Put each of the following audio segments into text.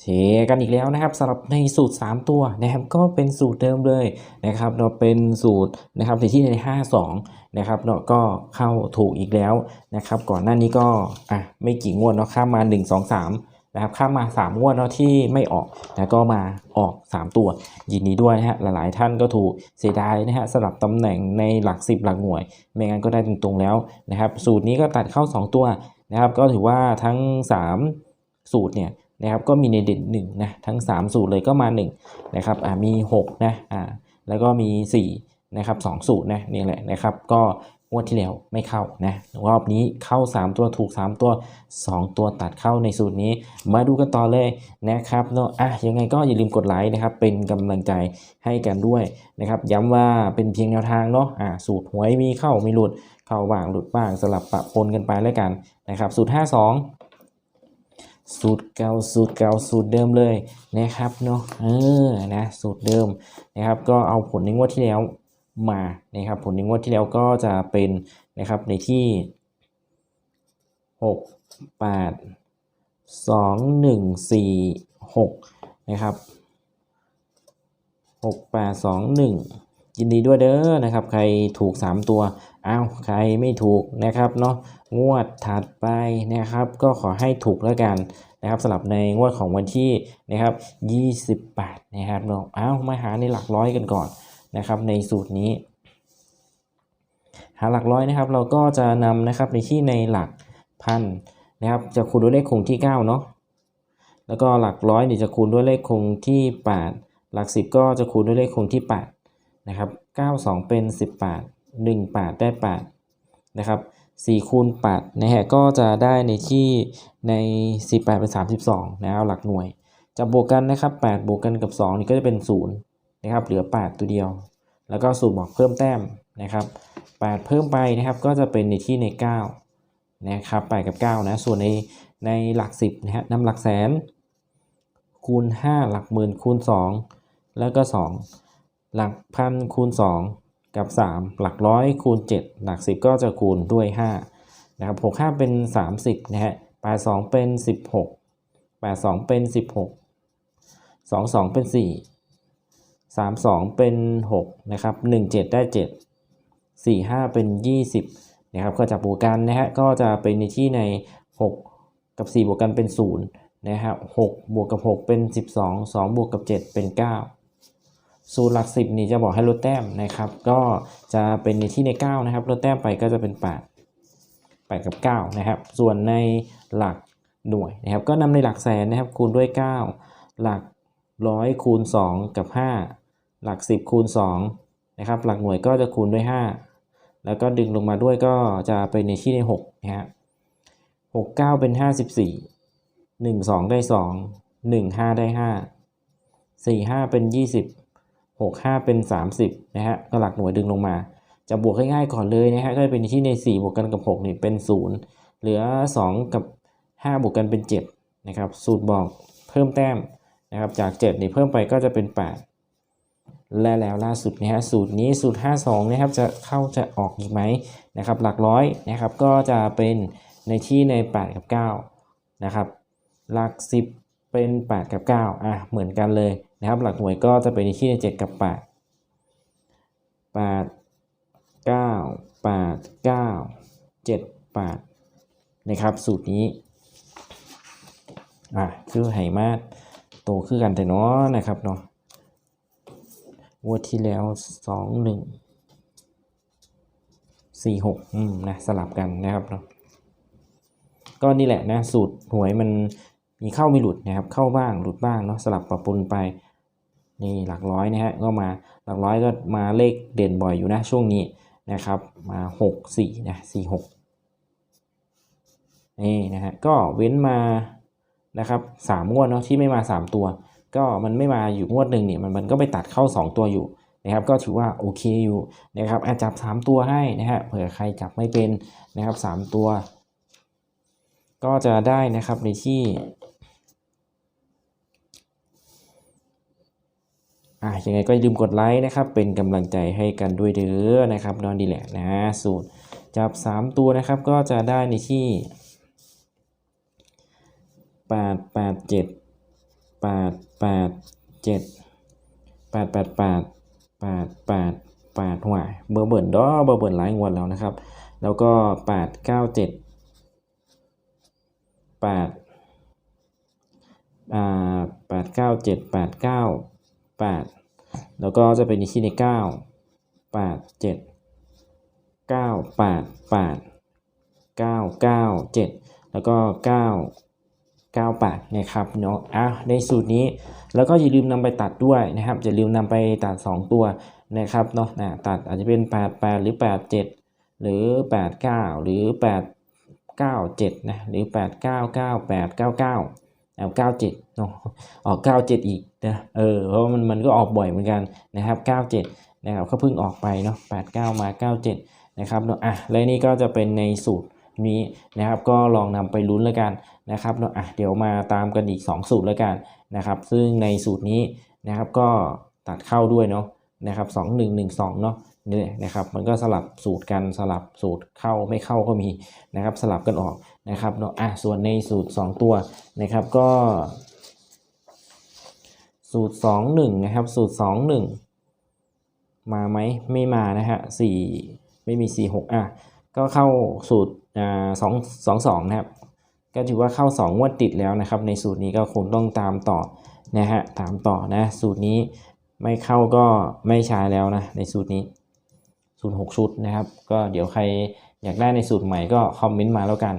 เชกันอีกแล้วนะครับสำหรับในสูตร 3 ตัวนะครับก็เป็นสูตรเดิมเลยนะครับเราเป็นสูตรนะครับที่ใน 52นะครับเนาะก็เข้าถูกอีกแล้วนะครับก่อนหน้านี้ก็อะไม่กี่งวดเนาะข้ามมา 1 2 3นะครับข้ามมา 3 งวดเนาะที่ไม่ออกแล้วก็มาออก 3 ตัว ยินดีด้วยนะฮะหลายๆท่านก็ถูกเสียดายนะฮะสลับตำแหน่งในหลัก 10 หลักหน่วย ไม่งั้นก็ได้ตรงๆแล้วนะครับสูตรนี้ก็ตัดเข้า 2 ตัวนะครับก็ถือว่าทั้ง 3 สูตรเนี่ย นะครับก็มีในเด่น1นะทั้ง 3 สูตรเลยก็มา1นะครับอ่ามี6นะอ่าแล้วก็มี4นะครับ2สูตรนะนี่แหละนะครับ ก็งวดที่แล้วไม่เข้านะรอบนี้เข้า 3 ตัวถูก 3 ตัว 2 ตัวตัดเข้าในสูตรนี้ มาดูกันต่อเลยนะครับเนาะอะยังไงก็อย่าลืมกดไลค์นะครับ เป็นกำลังใจให้กันด้วยนะครับ ย้ำว่าเป็นเพียงแนวทางเนาะอ่าสูตรหวยมีเข้าม่หลุดเข้าบ้างหลุดบ้างสลับปะปนกันไปแล้วกันนะครับ สูตร 52 สูตรเก่าสูตรเก่าสูตรเดิมเลยนะครับเนาะเออนะสูตรเดิมนะครับก็เอาผลในงวดที่แล้วมานะครับผลในงวดที่แล้วก็จะเป็นนะครับในที่ 6 8 2 1 4 6นะครับ6 8 2 1 ยินดีด้วยเด้อนะครับ ใครถูก 3 ตัวอ้าวใครไม่ถูกนะครับเนาะงวดถัดไปนะครับ ก็ขอให้ถูกแล้วกันนะครับสำหรับในงวดของวันที่นะครับ 28 นะครับเนาะอ้าวมาหาในหลักร้อยกันก่อนนะครับในสูตรนี้ หาหลักร้อยนะครับ เราก็จะนำนะครับในที่ในหลักพันนะครับจะคูณด้วยเลขคงที่ 9 เนาะแล้วก็หลักร้อยเนี่ยจะคูณด้วยเลขคงที่ 8 หลัก 10 ก็จะคูณด้วยเลขคงที่ 8 นะครับ9 2 เป็น 18 1 8ได้8นะครับ4คูณ8นะฮะก็จะได้ในที่ใน 18 เป็น 32นะเอาหลักหน่วยจะบวกกันนะครับ8บวกกันกับ 2 นี่ก็จะเป็น0นะครับเหลือ8ตัวเดียว แล้วก็สูตรบอกเพิ่มแต้มนะครับ8เพิ่มไปนะครับก็จะเป็นในที่ใน9นะครับ8กับ9นะส่วนในในหลัก 10นะฮะนำหลักแสนคูณ 5 หลักหมื่นคูณ 2 แล้วก็ 2 หลักพันคูณ 2 กับ 3 หลักร้อยคูณ 7 หลัก 10 ก็จะคูณด้วย5นะครับ6 5 เป็น 30นะฮะ8 2 เป็น 16 8 2 เป็น 16 2 2 เป็น 4 3 2 เป็น 6 นะครับ 1 7 ได้ 7 4 5 เป็น 20 นะครับก็จับบวกกันนะฮะก็จะเป็นในที่ใน 6 กับ 4 บวกกันเป็น 0นะครับ6บวกกับ 6 เป็น 12 2 บวกกับ 7 เป็น 9 สูตรหลัก 10 นี่จะบอกให้ลดแต้มนะครับ ก็จะเป็นในที่ใน 9 นะครับลดแต้มไปก็จะเป็น 8 8 กับ 9 นะครับ ส่วนในหลักหน่วยนะครับ ก็นำในหลักแสนนะครับคูณด้วย 9 หลักร้อยคูณ 2 กับ 5 หลัก 10 คูณ2นะครับ หลักหน่วยก็จะคูณด้วย 5 แล้วก็ดึงลงมาด้วยก็จะเป็นในที่ใน6นะฮะ6 9เป็น54 1 2ได้2 1 5ได้5 4 5เป็น20 6 5 เป็น 30 นะฮะก็หลักหน่วยดึงลงมา จะบวกง่ายๆก่อนเลยนะฮะก็จะเป็นที่ใน 4 บวกกันกับ6นี่เป็น 0 เหลือ 2 กับ 5 บวกกันเป็น 7 นะครับ สูตรบอกเพิ่มแต้มนะครับ จาก 7 นี่เพิ่มไปก็จะเป็น 8 และแล้วล่าสุดนะฮะสูตรนี้สูตร 52 นะครับ จะเข้าจะออกอีกไหมนะครับ หลักร้อยนะครับ ก็จะเป็นในที่ใน 8 กับ 9 นะครับ หลัก 10 เป็น 8 กับ 9 อะ เหมือนกันเลย นะครับ หลักหน่วยก็จะเป็นในที่ใน7กับ 8 8 9 8 9 7 8 นะครับ สูตรนี้ อะคือไหมาโตคือกันแต่เนาะนะครับเนาะงวดที่แล้ว 2 1 4 6อืมนะสลับกันนะครับเนาะก็นี่แหละนะสูตรหวยมันมีเข้าไม่หลุดนะครับ เข้าบ้างหลุดบ้างเนาะสลับปรับปรุนไป นี่หลักร้อยนะฮะก็มาหลักร้อยก็มาเลขเด่นบ่อยอยู่นะช่วงนี้นะครับมา6 4นะ4 6นี่นะฮะก็เว้นมานะครับสามงวดเนาะที่ไม่มา 3 ตัว ก็มันไม่มาอยู่งวดหนึ่งเนี่ยมันมันก็ไปตัดเข้า 2 ตัวอยู่นะครับก็ถือว่าโอเคอยู่นะครับอาจจับ 3 ตัวให้นะฮะเผื่อใครจับไม่เป็นนะครับ 3 ตัว ก็จะได้นะครับในที่ อะยังไงก็อย่าลืมกดไลค์นะครับ เป็นกำลังใจให้กันด้วยเด้อนะครับนอนดีแหละนะสูตรจับ 3 ตัวนะครับก็จะได้ในที่ 8 8 7 8 8 7 8 8 8 8 8 8ห่วยเบอร์เบิร์นดอเบอร์เบิร์นหลายงวดแล้วนะครับ แล้วก็ 8 9 7 8อ่า8 9 7 8 9 8 แล้วก็จะเป็นที่ใน 9 8 7 9 8 8 9 9 7 แล้วก็ 9 98 นะครับเนาะอะในสูตรนี้แล้วก็อย่าลืมนำไปตัดด้วยนะครับอย่าลืมนำไปตัด 2 ตัวนะครับเนาะนะตัดอาจจะเป็น 88 หรือ 87 หรือ 89 หรือ 897 นะ หรือ 8998 99เอา97 เนาะออก97 อีกนะเออเพราะมันมันก็ออกบ่อยเหมือนกันนะครับ 97 นะครับก็เพิ่งออกไปเนาะ89 มา 97 นะครับเนาะอะและนี่ก็จะเป็นในสูตรนี้นะครับก็ลองนำไปลุ้นแล้วกันนะครับเนาะอะเดี๋ยวมาตามกันอีก 2 สูตรแล้วกันนะครับ ซึ่งในสูตรนี้นะครับก็ตัดเข้าด้วยเนาะนะครับ2 1 1 2เนาะนี่นะครับมันก็สลับสูตรกันสลับสูตรเข้าไม่เข้าก็มีนะครับสลับกันออกนะครับเนาะอะส่วนในสูตร 2 ตัวนะครับก็ สูตร 2 1 นะครับ สูตร 2 1 มาไหมไม่มานะฮะสี่ไม่มี 4 6 อะ ก็เข้าสูตรอ่าสองสองสองนะครับ ก็ถือว่าเข้า 2 งวดติดแล้วนะครับ ในสูตรนี้ก็คงต้องตามต่อนะฮะตามต่อนะ สูตรนี้ไม่เข้าก็ไม่ใช้แล้วนะ ในสูตรนี้สูตร 6 ชุดนะครับ ก็เดี๋ยวใครอยากได้ในสูตรใหม่ก็คอมเมนต์มาแล้วกัน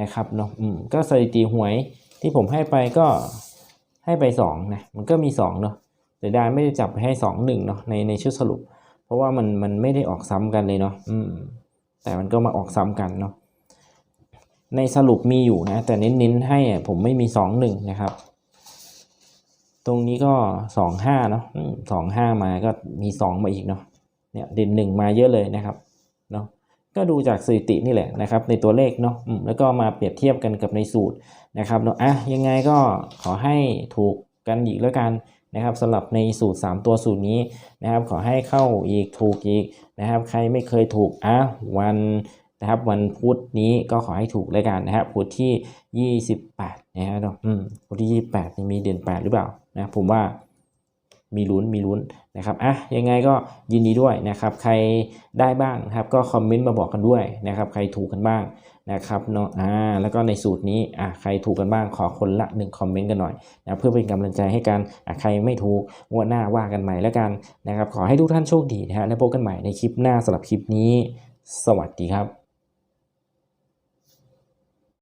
นะครับเนาะอืมก็สถิติหวยที่ผมให้ไปก็ ให้ไป2นะมันก็มี2เนาะแต่ได้ไม่ได้จับไปให้2 1เนาะในในชุดสรุป เพราะว่ามันมันไม่ได้ออกซ้ำกันเลยเนาะอืมแต่มันก็มาออกซ้ำกันเนาะในสรุปมีอยู่นะ แต่เน้นๆให้ผมไม่มีสองหนึ่งนะครับ ตรงนี้ก็สองห้าเนาะสองห้ามาก็มีสองมาอีกเนาะเนี่ยเด่นหนึ่งมาเยอะเลยนะครับ ก็ดูจากสถิตินี่แหละนะครับในตัวเลขเนาะแล้วก็มาเปรียบเทียบกันกับในสูตรนะครับเนาะอะยังไงก็ขอให้ถูกกันอีกแล้วกันนะครับสำหรับในสูตร 3 ตัวสูตรนี้นะครับขอให้เข้าอีกถูกอีกนะครับ ใครไม่เคยถูกอะวันนะครับวันพุธนี้ก็ขอให้ถูกเลยกันนะครับพุธที่ 28 นะครับเนาะพุธที่ 28 มีเดือน 8 หรือเปล่านะผมว่า มีลุ้นมีลุ้นนะครับอะยังไงก็ยินดีด้วยนะครับใครได้บ้างครับก็คอมเมนต์มาบอกกันด้วยนะครับใครถูกกันบ้างนะครับเนาะอ่าแล้วก็ในสูตรนี้อะใครถูกกันบ้างขอคนละ1คอมเมนต์กันหน่อยนะเพื่อเป็นกำลังใจให้กันอะใครไม่ถูกงวดหน้าว่ากันใหม่แล้วกันนะครับขอให้ทุกท่านโชคดีนะฮะแล้วพบกันใหม่ในคลิปหน้าสำหรับคลิปนี้ สวัสดีครับ